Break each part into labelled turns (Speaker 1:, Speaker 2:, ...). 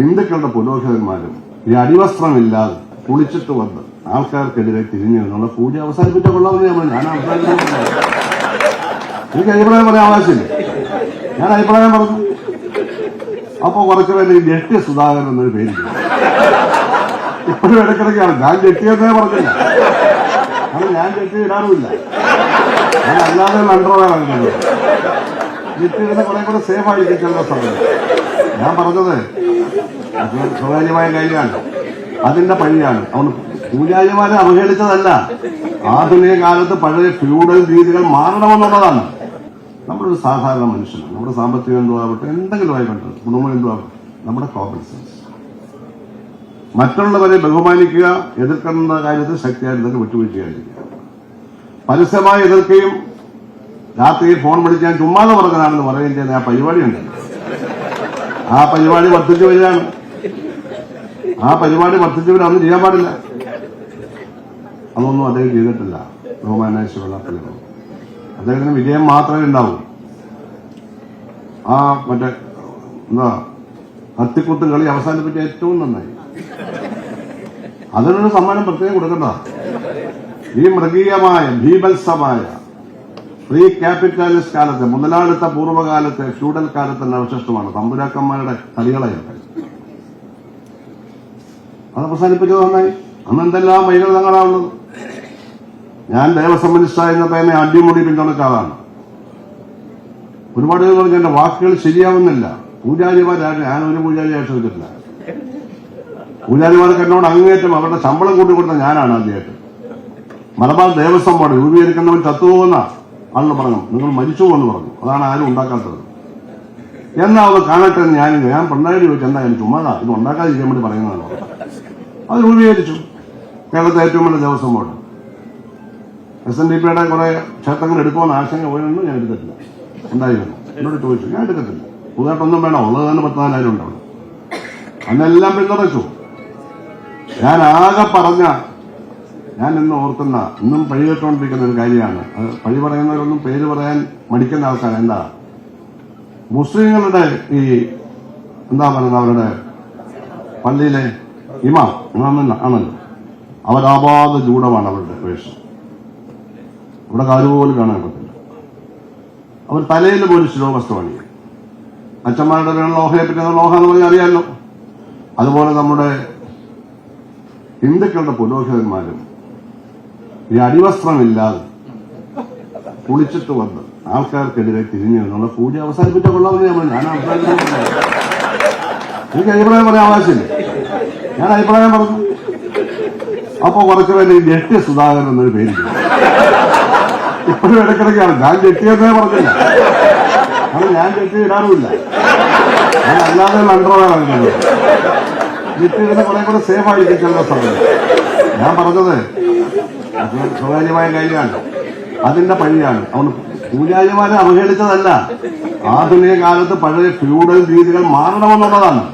Speaker 1: ഹിന്ദുക്കളുടെ പുരോഹിതന്മാരും ഈ അടിവസ്ത്രമില്ലാതെ കുളിച്ചിട്ട് വന്ന് ആൾക്കാർക്കെതിരെ തിരിഞ്ഞു പൂജ അവസാനിപ്പിച്ച കൊള്ളാമെന്ന് ഞാൻ. ഞാൻ അവസാനിപ്പിച്ചു എനിക്ക് അഭിപ്രായം പറയാൻ ആവശ്യമില്ല. ഞാൻ അഭിപ്രായം പറഞ്ഞു. അപ്പൊ കുറച്ചു പേര് ഈ ജെട്ടി സുധാകരൻ എന്നൊരു പേര്. ഇപ്പോഴും ഇടക്കിടക്കാണ് ഞാൻ ഞെട്ടിയെന്നേ പറഞ്ഞില്ല. അത് ഞാൻ ഞെട്ടി ഇടാറുമില്ല. ഞാൻ അല്ലാതെ അണ്ടർവെയർ ആണ് ഇടുന്ന കുറെ കൂടെ സേഫ് ആയിരിക്കും ചില സമയം. ഞാൻ പറഞ്ഞത് സ്വകാര്യമായ കാര്യമാണ്. അതിന്റെ പഴിയാണ് അതുകൊണ്ട് പൂജാരിമാരെ അവഹേളിച്ചതല്ല. ആധുനിക കാലത്ത് പഴയ ഫ്യൂഡൽ രീതികൾ മാറണമെന്നുള്ളതാണ്. നമ്മളൊരു സാധാരണ മനുഷ്യനാണ്. നമ്മുടെ സാമ്പത്തികം എന്തോ ആവട്ടെ എന്തെങ്കിലും ആയിക്കോട്ടെ കുടുംബം എന്തോ ആവട്ടെ നമ്മുടെ കോമൺ സെൻസ് മറ്റുള്ളവരെ ബഹുമാനിക്കുക എതിർക്കുന്ന കാര്യത്തിൽ ശക്തിയായിട്ട് വിട്ടുവീഴ്ചയായിരിക്കുക പരസ്യമായി എതിർക്കുകയും രാത്രിയിൽ ഫോൺ വിളിച്ച് ഞാൻ ചുമ്മാതെ പറഞ്ഞതാണെന്ന് പറയുകയും ചെയ്യുന്ന ആ പരിപാടിയുണ്ട്. ആ പരിപാടി വർദ്ധിച്ചു വരികയാണ്. ആ പരിപാടി വർദ്ധിച്ചു വരാൻ ഒന്നും ചെയ്യാൻ പാടില്ല. അതൊന്നും അദ്ദേഹം ചെയ്തിട്ടില്ല. ബഹുമാനേശ്വര അദ്ദേഹത്തിന് വിജയം മാത്രമേ ഉണ്ടാവൂ. ആ മറ്റേ എന്താ കത്തിക്കുത്ത് കളി അവസാനിപ്പിച്ച ഏറ്റവും നന്നായി. അതിനൊരു സമ്മാനം പ്രത്യേകം കൊടുക്കണ്ട ഈ മൃഗീയമായ ഭീഭത്സമായ ഫ്രീ ക്യാപിറ്റാലിസ്റ്റ് കാലത്തെ മുതലാളിത്ത പൂർവകാലത്തെ ഫ്യൂഡൽ കാലത്തിന്റെ അവശിഷ്ടമാണ്. തമ്പുരാക്കന്മാരുടെ കളികളെയൊക്കെ അത് അവസാനിപ്പിച്ചത് നന്നായി. അന്ന് എന്തെല്ലാം വൈകൃതങ്ങളാണുള്ളത് ഞാൻ ദേവസ്വം മിനിസ്റ്ററായിരുന്നപ്പോ പേനെ അടിമുടി പിന്തുണച്ച ആളാണ്. ഒരുപാട് പേര് പറഞ്ഞു എന്റെ വാക്കുകൾ ശരിയാവുന്നില്ല. പൂജാരിമാരാണ് ഞാൻ ഒരു പൂജാരി ആശ്രയിച്ചിട്ടില്ല പൂജാരിമാർക്ക് എന്നോട് അങ്ങേറ്റം അവരുടെ ശമ്പളം കൂട്ടി കൊടുത്ത ഞാനാണ് ആദ്യമായിട്ട്. മലബാർ ദേവസ്വം ബോർഡ് രൂപീകരിക്കുന്നവൻ ചത്തുപോകുന്ന ആളിന് പറഞ്ഞു? നിങ്ങൾ മരിച്ചു എന്ന് പറഞ്ഞു. അതാണ് ആരും ഉണ്ടാക്കാത്തത്. എന്നാ അത് കാണട്ടെ ഞാൻ ഞാൻ പിണറായി ചോദിച്ചു എന്താ ഞാൻ ചുമ്മാതാ ഇത്? ഉണ്ടാക്കാതിരിക്കാൻ വേണ്ടി പറയുന്നതാണ് അത് രൂപീകരിച്ചു. കേരളത്തെ ഏറ്റവും വലിയ Devaswom board. S N D പിയുടെ കുറെ ക്ഷേത്രങ്ങൾ എടുക്കുമെന്ന് ആശങ്ക പോയൊന്നും ഞാൻ എടുത്തിട്ടില്ല. ഉണ്ടായിരുന്നു എന്നോട് ചോദിച്ചു. ഞാൻ എടുക്കത്തില്ല പുതുതായിട്ടൊന്നും വേണം ഉള്ളത് തന്നെ പത്തിനാലായിരം ഉണ്ടാവും അന്നെല്ലാം പിന്തുണച്ചു. ഞാൻ ആകെ പറഞ്ഞ ഞാൻ ഇന്ന് ഓർക്കുന്ന ഇന്നും പഴി കേട്ടുകൊണ്ടിരിക്കുന്ന ഒരു കാര്യമാണ്. അത് പഴി പറയുന്നവരൊന്നും പേര് പറയാൻ മടിക്കുന്ന ആൾക്കാർ എന്താ? മുസ്ലിങ്ങളുടെ ഈ എന്താ പറയുന്നത് അവരുടെ പള്ളിയിലെ ഇമാം ആണല്ലോ അവരാപാത ചൂടമാണ് അവരുടെ വേഷം. ഇവിടെ കാലുപോലും കാണാൻ പറ്റില്ല. അവർ തലയിൽ പോലും ശിരോവസ്ത്ര പണി അച്ഛന്മാരുടെ ലോഹയെ പറ്റി ലോഹ എന്ന് പറഞ്ഞാൽ അറിയാമല്ലോ അതുപോലെ നമ്മുടെ ഹിന്ദുക്കളുടെ പുരോഹിതന്മാരും ഈ അടിവസ്ത്രമില്ലാതെ കുളിച്ചിട്ട് വന്ന് ആൾക്കാർക്കെതിരെ തിരിഞ്ഞു പൂജ അവസാനിപ്പിച്ച കൊള്ളാവുന്ന ഞാൻ. ഞാൻ അവസാനിപ്പിച്ചു എനിക്ക് അഭിപ്രായം പറയാൻ ആവശ്യമില്ല. ഞാൻ അഭിപ്രായം പറഞ്ഞു. അപ്പൊ കുറച്ചു പേര് ഞെട്ടിയ സുധാകരൻ എന്നൊരു പേര്. ഇപ്പോഴും ഇടക്കിടക്കാണ് ഞാൻ ഞെട്ടിയെന്നേ പറഞ്ഞില്ല. അത് ഞാൻ ഞെട്ടി ഇടാറുമില്ല ഞാൻ അല്ലാതെ അണ്ടർവെയർ ഞെട്ടി ജെട്ടി ഇടുന്ന കുറെ കൂടെ സേഫ് ആയിരിക്കും ചില സമയം. ഞാൻ പറഞ്ഞത് അത് സ്വകാര്യമായ കാര്യമാണ്. അതിന്റെ പഴിയാണ് അതുകൊണ്ട് പൂജാരിമാരെ അവഹേളിച്ചതല്ല. ആധുനിക കാലത്ത് പഴയ ഫ്യൂഡൽ രീതികൾ മാറണമെന്നുള്ളതാണ്.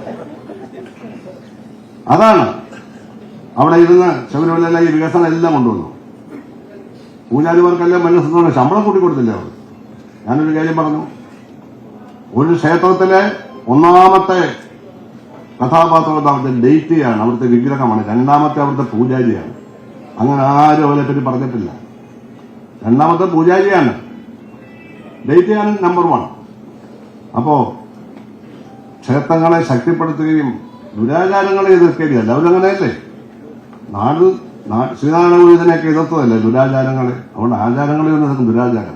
Speaker 1: അതാണ്. അവിടെ ഇരുന്ന് ശബരിമല ഈ വികസനം എല്ലാം കൊണ്ടുവന്നു. പൂജാരിമാർക്കെല്ലാം മനസ്സിലുള്ള ശമ്പളം കൂട്ടിക്കൊടുത്തില്ല അവർ. ഞാനൊരു കാര്യം പറഞ്ഞു. ഒരു ക്ഷേത്രത്തിലെ ഒന്നാമത്തെ കഥാപാത്രം അവിടുത്തെ ഡേറ്റിയാണ് അവിടുത്തെ വിഗ്രഹമാണ്. രണ്ടാമത്തെ അവിടുത്തെ പൂജാരിയാണ്. അങ്ങനെ ആരും അവരെ പറ്റി പറഞ്ഞിട്ടില്ല. രണ്ടാമത്തെ പൂജാരിയാണ്. ദൈത്യാനൻ നമ്പർ വൺ അപ്പോ ക്ഷേത്രങ്ങളെ ശക്തിപ്പെടുത്തുകയും ദുരാചാരങ്ങളെ എതിർക്കുകയല്ല അവരങ്ങനെയല്ലേ നാട് ശ്രീനാരായണ ഗുരുവിനെയൊക്കെ എതിർത്തതല്ലേ ദുരാചാരങ്ങളെ? അതുകൊണ്ട് ആചാരങ്ങളെ ഒന്നും ദുരാചാരം.